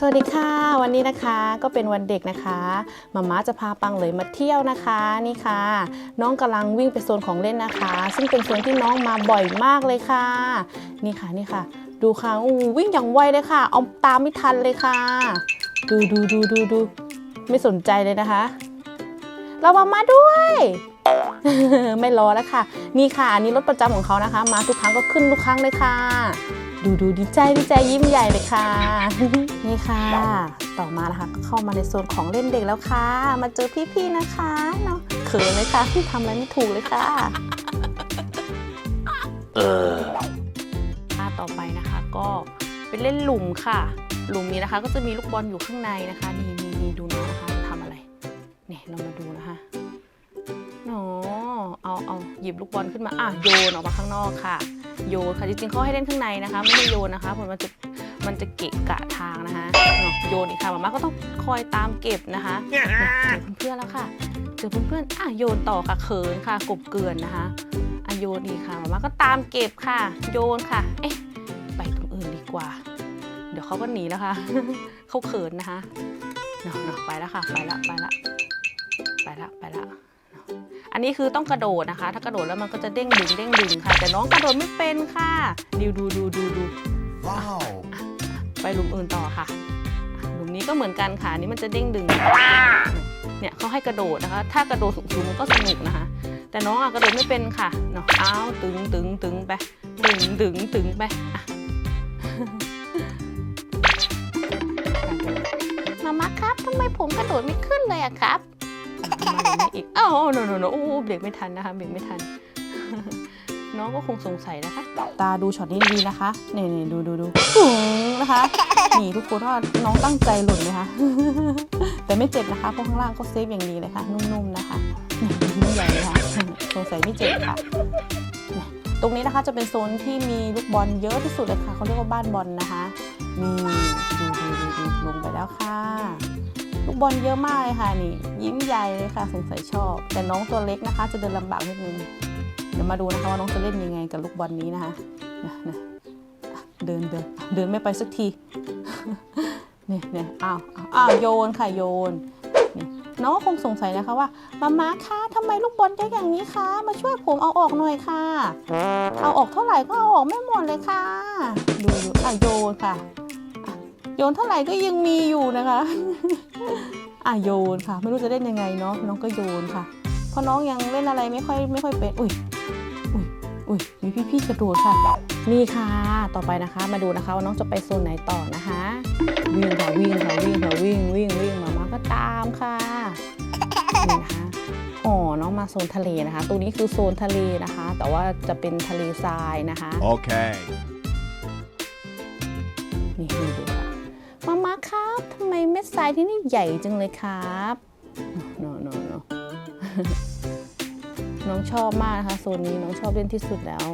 สวัสดีค่ะ วันนี้นะคะก็เป็นวันเด็กนะคะมาม่าจะพาปังเลยมาเที่ยวนะคะนี่ค่ะ น้องกำลังวิ่งไปโซนของเล่นนะคะ ซึ่งเป็นโซนที่น้องมาบ่อยมากเลยค่ะ นี่ค่ะนี่ค่ะ ดูค่ะอู้วิ่งอย่างไวเลยค่ะเอาตามไม่ทันเลยค่ะ ดูดูดูดูดูไม่สนใจเลยนะคะ เรามามาด้วยไม่รอแล้วค่ะ นี่ค่ะอันนี้รถประจำของเขานะคะ มาทุกครั้งก็ขึ้นทุกครั้งเลยค่ะ ดูดูดีใจดีใจยิ้มใหญ่เลยค่ะ นี่ค่ะ ต่อมานะคะก็เข้ามาในโซนของเล่นเด็กแล้วค่ะ มาเจอพี่ๆนะคะเนาะเขินเลยค่ะทำอะไรไม่ถูกเลยค่ะเออท่าต่อไปนะคะก็เป็นเล่นหลุมค่ะ หลุมนี้นะคะ ก็จะมีลูกบอลอยู่ข้างในนะคะนี่นี่นี่ดูน้องนะคะทำอะไรเนี่ยเรามาดูนะคะเนาะเอาเอาหยิบลูกบอลขึ้นมาอะโยนออกมาข้างนอกค่ะ โยนค่ะจริงๆเขาให้เล่นข้างในนะคะ ไม่ได้โยนนะคะเพราะมันจะมันจะเกะกะทางนะคะโยนอีกค่ะมาม่าก็ต้องคอยตามเก็บนะคะเจอเพื่อนๆแล้วค่ะเจอเพื่อนๆอะโยนต่อค่ะเขินค่ะกบเกลือนนะคะอะโยนอีกค่ะมาม่าก็ตามเก็บค่ะ โยนค่ะ เอ๊ะไปตรงอื่นดีกว่า เดี๋ยวเขาก็หนีแล้วค่ะเขาเขินนะคะเนาะไปแล้วค่ะ ไปละไปละไปละไปละ อันนี้คือต้องกระโดดนะคะ ถ้ากระโดดแล้วมันก็จะเด้งดึงเด้งดึงค่ะ แต่น้องกระโดดไม่เป็นค่ะดูดูดูดูดู Wow. ไปหลุมอื่นต่อค่ะอะหลุมนี้ก็เหมือนกันค่ะอันนี้มันจะเด้งดึงเนี่ยเขาให้กระโดดนะคะ ถ้ากระโดดสูงๆมันก็สนุกนะคะ แต่น้องอะกระโดดไม่เป็นค่ะเนาะอ้าวตึงตึงตึงไปตึงตึงตึงไปอะมาม่าครับทำไมผมกระโดดไม่ขึ้นเลยอะครับมาเลย อีกอ้าวโนโนโนโอ้เบรกไม่ทันนะคะเบรกไม่ทัน น้องก็คงสงสัยนะคะ ตาดูช็อตนี้ดีนะคะนี่นี่ดูดูดูถุงนะคะ นี่ทุกคนว่าน้องตั้งใจหล่นไหมคะแต่ไม่เจ็บนะคะเพราะข้างล่างก็เซฟอย่างดีเลยค่ะ นุ่มๆนะคะนี่ใหญ่เลยค่ะสงสัยไม่เจ็บค่ะตรงนี้นะคะจะเป็นโซนที่มีลูกบอลเยอะที่สุดเลยค่ะเขาเรียกว่าบ้านบอลนะคะนี่ดูดูดูดูลงไปแล้วค่ะ ลูกบอลเยอะมากเลยค่ะนี่ ยิ้มใหญ่เลยค่ะสงสัยชอบ แต่น้องตัวเล็กนะคะ จะเดินลำบากนิดนึงเดี๋ยวมาดูนะคะว่าน้องจะเล่นยังไงกับลูกบอลนี้นะคะเดินเดินเดินไม่ไปสักทีเนี่ยเนี่ยอ้าวอ้าวโยนค่ะโยนน้องคงสงสัยนะคะว่ามาม่าคะทำไมลูกบอลเยอะอย่างนี้คะ มาช่วยผมเอาออกหน่อยค่ะ เอาออกเท่าไหร่ก็เอาออกไม่หมดเลยค่ะ ดูดูอะโยนค่ะ โยนเท่าไหร่ก็ยังมีอยู่นะคะ อะโยนค่ะ ไม่รู้จะเล่นยังไงเนาะน้องก็โยนค่ะ เพราะน้องยังเล่นอะไรไม่ค่อยไม่ค่อยเป็นอุ้ยอุ้ยอุ้ยมีพี่ๆกระโดดค่ะนี่ค่ะ ต่อไปนะคะ มาดูนะคะว่าน้องจะไปโซนไหนต่อนะคะ วิ่งค่ะวิ่งค่ะวิ่งค่ะวิ่งวิ่งวิ่งมามาก็ตามค่ะนี่นะคะอ๋อน้องมาโซนทะเลนะคะตรงนี้คือโซนทะเลนะคะ แต่ว่าจะเป็นทะเลทรายนะคะ Okay. นี่นี่ดูค่ะมามา ครับทำไมเม็ดทรายที่นี่ใหญ่จังเลยครับโนโนโนน้องชอบมากนะคะโซนนี้น้องชอบเล่นที่สุดแล้ว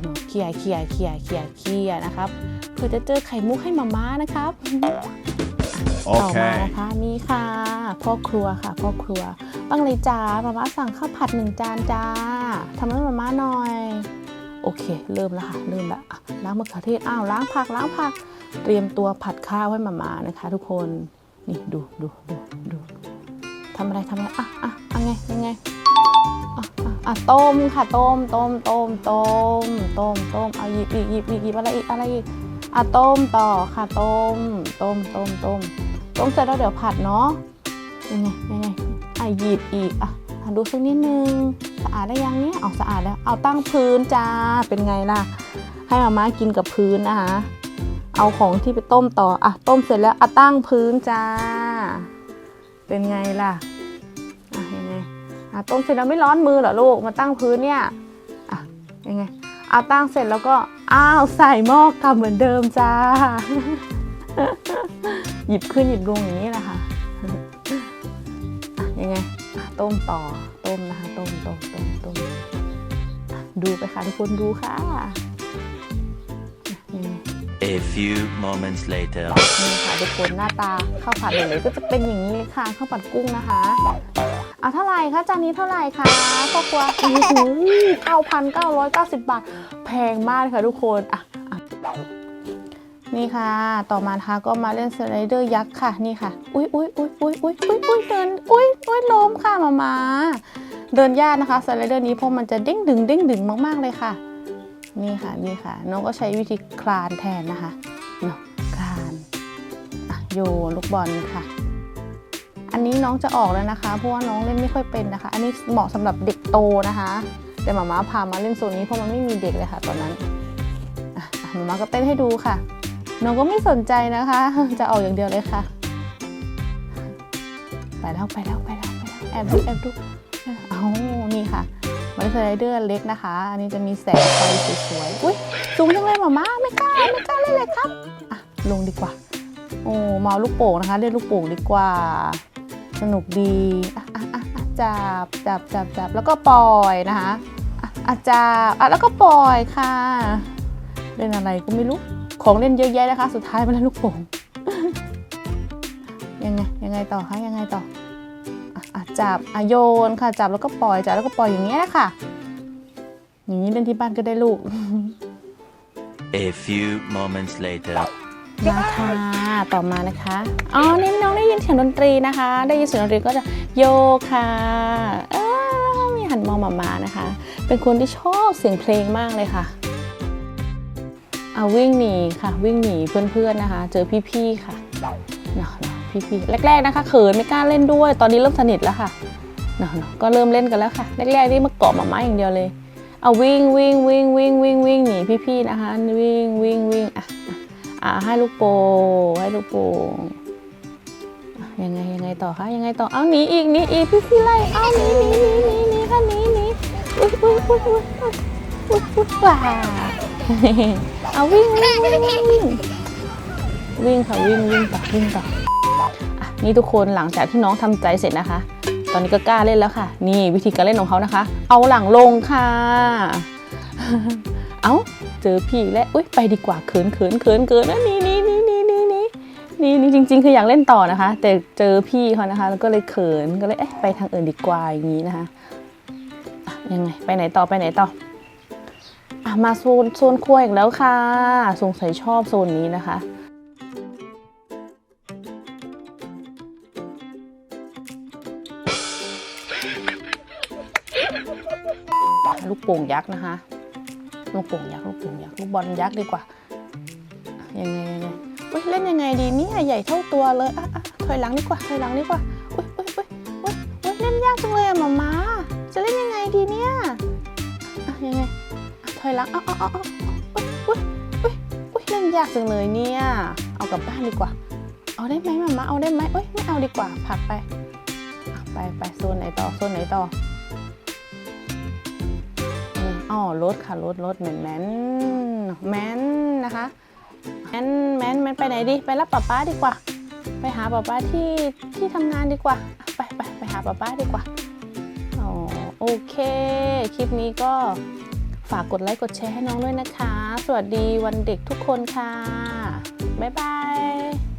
โนๆเคลียร์เคลียร์เคลียร์เคลียร์เคลียร์นะครับเพื่อจะเจอไข่มุกให้มาม่านะครับต่อมา Okay. นะคะนี่ค่ะพ่อครัวค่ะพ่อครัวบ้างเลยจ้ามาม่าสั่งข้าวผัดหนึ่งจานจ้าทำให้มาม่าหน่อย โอเค เริ่มแล้วค่ะ เริ่มละล้างมะเขือเทศ อ้าว ล้างผัก ล้างผัก เตรียมตัวผัดข้าวให้มามานะคะ ทุกคน นี่ดูดูดูดูทำอะไรทำอะไร อะอะอะไงยังไงอะอะอะต้มค่ะ ต้ม ต้ม ต้ม ต้ม ต้ม ต้ม เอาหยิบอีกหยิบอีกหยิบอะไรอีก อะไรอีก อะต้มต่อค่ะ ต้ม ต้ม ต้ม ต้ม ต้มเสร็จแล้วเดี๋ยวผัดเนาะ ยังไงยังไงอะหยิบอีก อะดูสักนิดนึง สะอาดได้ยังเนี่ยเอาสะอาดแล้วเอาตั้งพื้นจ้าเป็นไงล่ะ ให้มาม่ากินกับพื้นนะคะเอาของที่ไปต้มต่ออะต้มเสร็จแล้วอะตั้งพื้นจ้า เป็นไงล่ะอะยังไงอะต้มเสร็จแล้วไม่ร้อนมือเหรอลูกมาตั้งพื้นเนี่ยอะยังไงเอาตั้งเสร็จแล้วก็อ้าวใส่หม้อกลับเหมือนเดิมจ้า หยิบขึ้นหยิบลงอย่างนี้แหละค่ะอะยังไงต้มต่อ นะคะต้มต้มต้มต้มอะดูไปค่ะทุกคนดูค่ะอะยังไง A few moments later. นี่ค่ะทุกคนหน้าตาข้าวผัดเลยก็จะเป็นอย่างนี้เลยค่ะข้าวผัดกุ้งนะคะเอาเท่าไหร่คะจานนี้เท่าไหร่คะครอบครัวโอ้โหเก้าพันเก้าร้อยเก้าสิบบาท แพงมากเลยค่ะทุกคนอะอะนี่ค่ะ ต่อมานะคะก็มาเล่นสไลเดอร์ยักษ์ค่ะ นี่ค่ะ อุ้ยอุ้ยอุ้ยอุ้ยอุ้ยอุ้ยอุ้ยเดิน อุ้ยอุ้ยล้มค่ะมามา เดินยากนะคะสไลเดอร์นี้เพราะมันจะเด้งดึงเด้งดึงมาก ๆ เลยค่ะ นี่ค่ะนี่ค่ะ น้องก็ใช้วิธีคลานแทนนะคะเนาะคลานโยลูกบอลค่ะ อันนี้น้องจะออกแล้วนะคะเพราะว่าน้องเล่นไม่ค่อยเป็นนะคะ อันนี้เหมาะสำหรับเด็กโตนะคะ แต่หมาม้าพามาเล่นโซนนี้เพราะมันไม่มีเด็กเลยค่ะ ตอนนั้นหมาม้าก็เต้นให้ดูค่ะ น้องก็ไม่สนใจนะคะ จะออกอย่างเดียวเลยค่ะ ไปแล้วไปแล้วไปแล้วไปแล้วแอบดูแอบดู นี่ค่ะมันสไลเดอร์เล็กนะคะ อันนี้จะมีแสงไฟสวยๆ อุ้ยสูงจังเลยหมาม้าไม่กล้าไม่กล้าเล่นเลยครับ อะ ลงดีกว่า โอ้เมาลูกโป่งนะคะ เล่นลูกโป่งดีกว่า สนุกดีอะอะอะจับจับจับจับแล้วก็ปล่อยนะคะอะอะจับอะแล้วก็ปล่อยค่ะ เล่นอะไรก็ไม่รู้ ของเล่นเยอะแยะนะคะ สุดท้ายมาเล่นลูกโป่ง ยังไงยังไงต่อคะยังไงต่อ จับอะโยนค่ะ จับแล้วก็ปล่อยจับแล้วก็ปล่อยอย่างเงี้ยค่ะ อย่างนี้เล่นที่บ้านก็ได้ลูก A few moments later. มาค่ะต่อมานะคะอ๋อนี่น้องได้ยินเสียงดนตรีนะคะ ได้ยินเสียงดนตรีก็จะโยกค่ะเออมีหันมองมามานะคะ เป็นคนที่ชอบเสียงเพลงมากเลยค่ะเอาวิ่งหนีค่ะ วิ่งหนีเพื่อนๆนะคะ เจอพี่ๆค่ะเนาะเนาะ พี่ๆแรกๆนะคะเขินไม่กล้าเล่นด้วย ตอนนี้เริ่มสนิทแล้วค่ะเนาะเนาะก็เริ่มเล่นกันแล้วค่ะแรกๆนี่มาเกาะหมาม้าอย่างเดียวเลยเอาวิ่งวิ่งวิ่งวิ่งวิ่งวิ่งหนีพี่ๆนะคะวิ่งวิ่งวิ่งอะอะให้ลูกโป่งให้ลูกโป่งยังไงยังไงต่อคะยังไงต่อเอาหนีอีกหนีอีกพี่พี่ไล่เอาหนีหนีหนีหนีหนีค่ะหนีหนีอุ้ยอุ้ยอุ้ยอุ้ยอุ้ยอุ้ยว้าเอาวิ่งวิ่งวิ่งวิ่งวิ่งค่ะวิ่งวิ่งต่อวิ่งต่อ นี่ทุกคนหลังจากที่น้องทำใจเสร็จนะคะ ตอนนี้ก็กล้าเล่นแล้วค่ะ นี่วิธีการเล่นของเขานะคะ เอาหลังลงค่ะ เอาเจอพี่และอุ้ยไปดีกว่าเขินเขินเขินเขินนี่นี่นี่นี่นี่นี่นี่นี่จริง ๆ คืออยากเล่นต่อนะคะ แต่เจอพี่เขานะคะ แล้วก็เลยเขินก็เลยเอ๊ะไปทางอื่นดีกว่าอย่างนี้นะคะยังไงไปไหนต่อไปไหนต่ออะมาโซนโซนครัวอีกแล้วค่ะ สงสัยชอบโซนนี้นะคะ ลูกโป่งยักษ์นะคะ ลูกโป่งยักษ์ลูกโป่งยักษ์ลูกบอลยักษ์ดีกว่า ยังไงยังไงอุ้ยเล่นยังไงดีเนี่ยใหญ่เท่าตัวเลยอะอะถอยหลังดีกว่าถอยหลังดีกว่าอุ้ยอุ้ยอุ้ยอุ้ยอุ้ยเล่นยากจังเลยอะหมามาจะเล่นยังไงดีเนี่ยอะยังไงอะถอยหลังอ้าเอ้าเอ้าเอ้าอุ้ยอุ้ยอุ้ยอุ้ยเล่นยากจังเลยเนี่ย เอากลับบ้านดีกว่า เอาได้ไหมหมามาเอาได้ไหมเอ้ยไม่เอาดีกว่าผักไป ไปไปโซนไหนต่อโซนไหนต่ออ๋อรถค่ะรถรถแมนแมนแมนนะคะแมนแมนแมนไปไหนดี ไปรับป๊าป๊าดีกว่า ไปหาป๊าป๊าที่ที่ทำงานดีกว่า ไปไปไปหาป๊าป๊าดีกว่าอ๋อโอเค คลิปนี้ก็ฝากกดไลค์กดแชร์ให้น้องด้วยนะคะ สวัสดีวันเด็กทุกคนค่ะ บ๊ายบาย